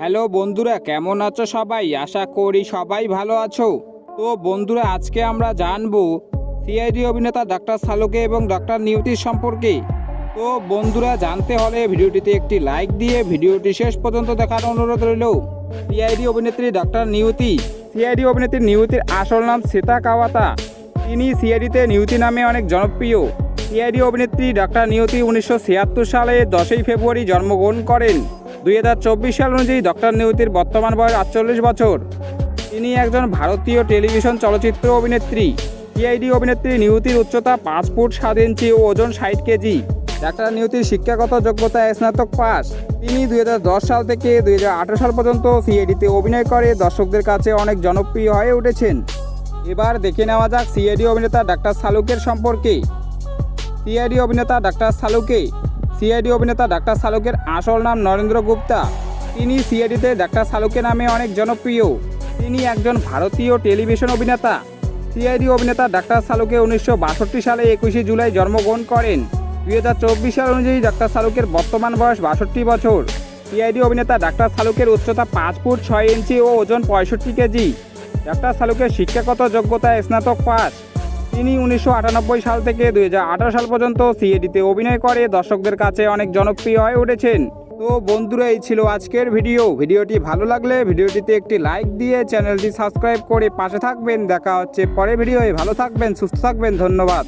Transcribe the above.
Hello বন্ধুরা, কেমন আছো সবাই? আশা করি সবাই ভালো আছো। তো বন্ধুরা, আজকে আমরা জানব সিআইডি অভিনেতা ডাক্তার সালুকে এবং ডাক্তার নিউতির সম্পর্কে। তো বন্ধুরা, জানতে হলে ভিডিওটিতে একটি লাইক দিয়ে ভিডিওটি শেষ পর্যন্ত দেখার অনুরোধ রইল। সিআইডি অভিনেত্রী ডাক্তার নিউতি সিআইডি অভিনেত্রী নিউতির আসল নাম শ্বেতা কাওয়াতা। তিনি সিআইডিতে নিউতি নামে অনেক জনপ্রিয়। সিআইডি অভিনেত্রী ডাক্তার নিয়তি উনিশশো সালে দশই ফেব্রুয়ারি জন্মগ্রহণ করেন। দুই হাজার চব্বিশ সাল অনুযায়ী ডক্টর নিউতির বর্তমান বয়স আটচল্লিশ বছর। তিনি একজন ভারতীয় টেলিভিশন চলচ্চিত্র অভিনেত্রী। টিআইডি অভিনেত্রী নিউতির উচ্চতা পাঁচ ফুট সাত ইঞ্চি ও ওজন ষাট কেজি। ডাক্তার নিউতির শিক্ষাগত যোগ্যতা স্নাতক পাস। তিনি দুই হাজার দশ সাল থেকে দুই হাজার আঠেরো সাল পর্যন্ত সিআইডিতে অভিনয় করে। দর্শকদের কাছে অনেক জনপ্রিয় হয়ে উঠেছেন। এবার দেখে নেওয়া যাক সিআইডি অভিনেতা ডাক্তার সালুকের সম্পর্কে। সিআইডি অভিনেতা ডাক্তার সালুকে সিআইডি অভিনেতা ডাক্তার সালুকের আসল নাম নরেন্দ্র গুপ্তা। তিনি সিআইডিতে ডাক্তার সালুকে নামে অনেক জনপ্রিয়। তিনি একজন ভারতীয় টেলিভিশন অভিনেতা। সিআইডি অভিনেতা ডাক্তার সালুকে উনিশশো সালে একুশে জুলাই জন্মগ্রহণ করেন। দুই হাজার চব্বিশ সাল অনুযায়ী ডাক্তার সালুকের বর্তমান বয়স বাষট্টি বছর। সিআইডি অভিনেতা ডাক্তার সালুকের উচ্চতা পাঁচ ফুট ছয় ইঞ্চি ও ওজন পঁয়ষট্টি কেজি। ডাক্তার সালুকের শিক্ষাগত যোগ্যতা স্নাতক পাস তিনি উনিশশো আটানব্বই সাল থেকে দু হাজার আঠারো সাল পর্যন্ত সিএডিতে অভিনয় করে। দর্শকদের কাছে অনেক জনপ্রিয় হয়ে উঠেছেন। তো বন্ধুরা, এই ছিল আজকের ভিডিও। ভিডিওটি ভালো লাগলে ভিডিওটিতে একটি লাইক দিয়ে চ্যানেলটি সাবস্ক্রাইব করে পাশে থাকবেন। দেখা হচ্ছে পরে ভিডিওয়ে। ভালো থাকবেন, সুস্থ থাকবেন। ধন্যবাদ।